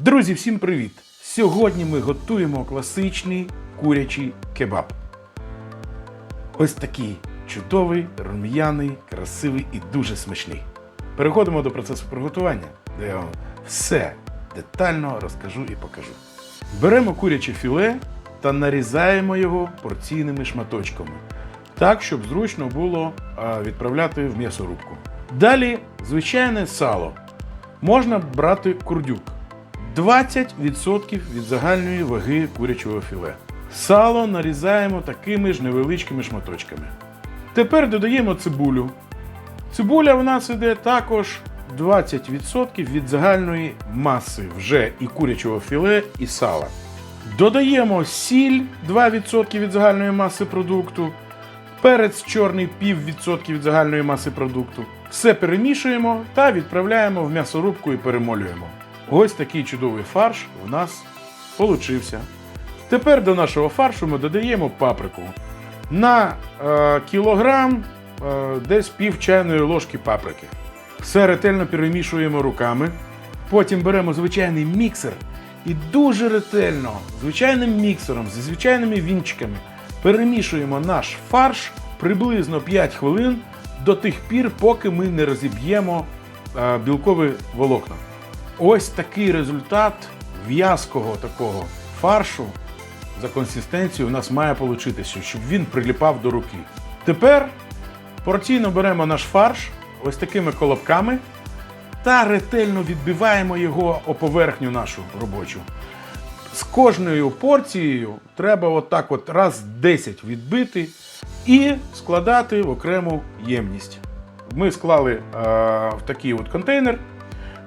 Друзі, всім привіт! Сьогодні ми готуємо класичний курячий кебаб. Ось такий чудовий, рум'яний, красивий і дуже смачний. Переходимо до процесу приготування, де я вам все детально розкажу і покажу. Беремо куряче філе та нарізаємо його порційними шматочками, так, щоб зручно було відправляти в м'ясорубку. Далі звичайне сало. Можна брати курдюк. 20% від загальної ваги курячого філе. Сало нарізаємо такими ж невеличкими шматочками. Тепер додаємо цибулю. Цибуля в нас іде також 20% від загальної маси вже і курячого філе, і сала. Додаємо сіль 2% від загальної маси продукту, перець чорний пів відсотки від загальної маси продукту. Все перемішуємо та відправляємо в м'ясорубку і перемолюємо. Ось такий чудовий фарш у нас получився. Тепер до нашого фаршу ми додаємо паприку. На е, кілограм е, десь пів чайної ложки паприки. Все ретельно перемішуємо руками. Потім беремо звичайний міксер і дуже ретельно, звичайним міксером, зі звичайними вінчиками перемішуємо наш фарш приблизно 5 хвилин до тих пір, поки ми не розіб'ємо е, білкові волокна. Ось такий результат в'язкого такого фаршу за консистенцією у нас має получитися, щоб він приліпав до руки. Тепер порційно беремо наш фарш ось такими колобками та ретельно відбиваємо його о поверхню нашу робочу. З кожною порцією треба отак от раз 10 відбити і складати в окрему ємність. Ми склали е, в такий от контейнер.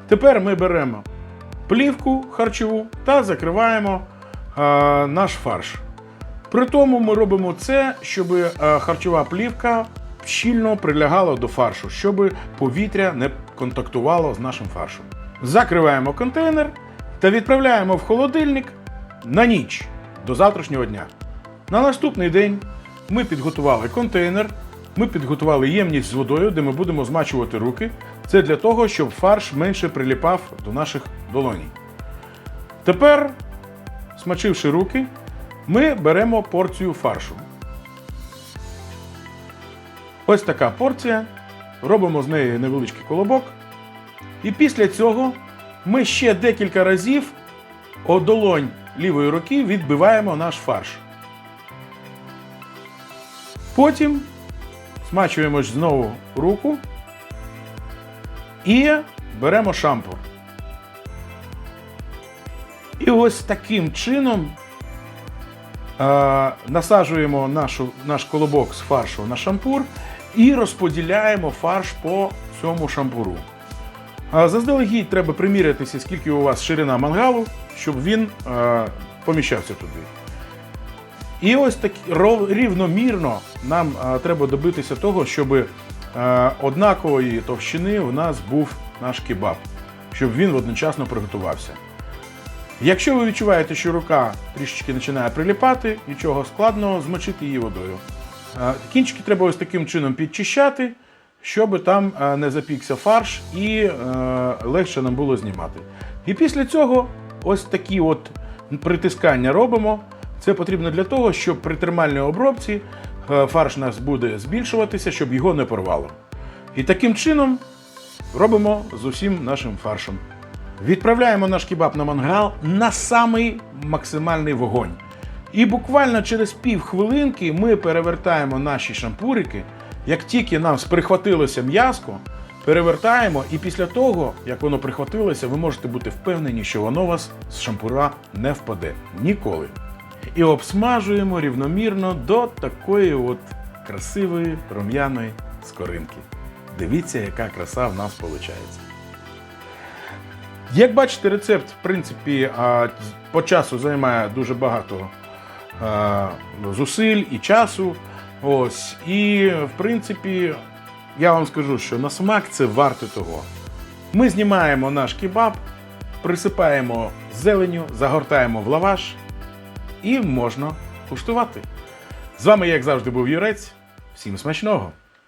Тепер ми беремо плівку харчову та закриваємо е, наш фарш. При тому ми робимо це, щоб е, харчова плівка щільно прилягала до фаршу, щоб повітря не контактувало з нашим фаршем. Закриваємо контейнер та відправляємо в холодильник на ніч до завтрашнього дня. На наступний день ми підготували контейнер, ми підготували ємність з водою, де ми будемо змачувати руки. Це для того, щоб фарш менше приліпав до наших долоній. Тепер, смачивши руки, ми беремо порцію фаршу. Ось така порція. Робимо з неї невеличкий колобок. І після цього ми ще декілька разів о долонь лівої руки відбиваємо наш фарш. Потім смачуємо знову руку і беремо шампур. І ось таким чином е, насаджуємо нашу, наш колобок з фаршу на шампур і розподіляємо фарш по цьому шампуру. А Заздалегідь треба примірятися, скільки у вас ширина мангалу, щоб він е, поміщався туди. І ось так рівномірно нам е, треба добитися того, щоб е, однакової товщини у нас був наш кебаб, щоб він одночасно приготувався. Якщо ви відчуваєте, що рука трішечки починає приліпати, нічого складного, змочити її водою. Е, Кінчики треба ось таким чином підчищати, щоб там е, не запікся фарш і е, легше нам було знімати. І після цього ось такі от притискання робимо. Це потрібно для того, щоб при термальній обробці е, фарш нас буде збільшуватися, щоб його не порвало. І таким чином робимо з усім нашим фаршем. Відправляємо наш кебаб на мангал на самий максимальний вогонь. І буквально через пів хвилинки ми перевертаємо наші шампурики. Як тільки нам прихватилося м'язко, перевертаємо, і після того, як воно прихватилося, ви можете бути впевнені, що воно вас з шампура не впаде ніколи. І обсмажуємо рівномірно до такої от красивої рум'яної скоринки. Дивіться, яка краса в нас виходить. Як бачите, рецепт, в принципі, по часу займає дуже багато зусиль і часу. Ось. І, в принципі, я вам скажу, що на смак це варто того. Ми знімаємо наш кебаб, присипаємо зеленю, загортаємо в лаваш і можна куштувати. З вами, як завжди, був Юрець. Всім смачного!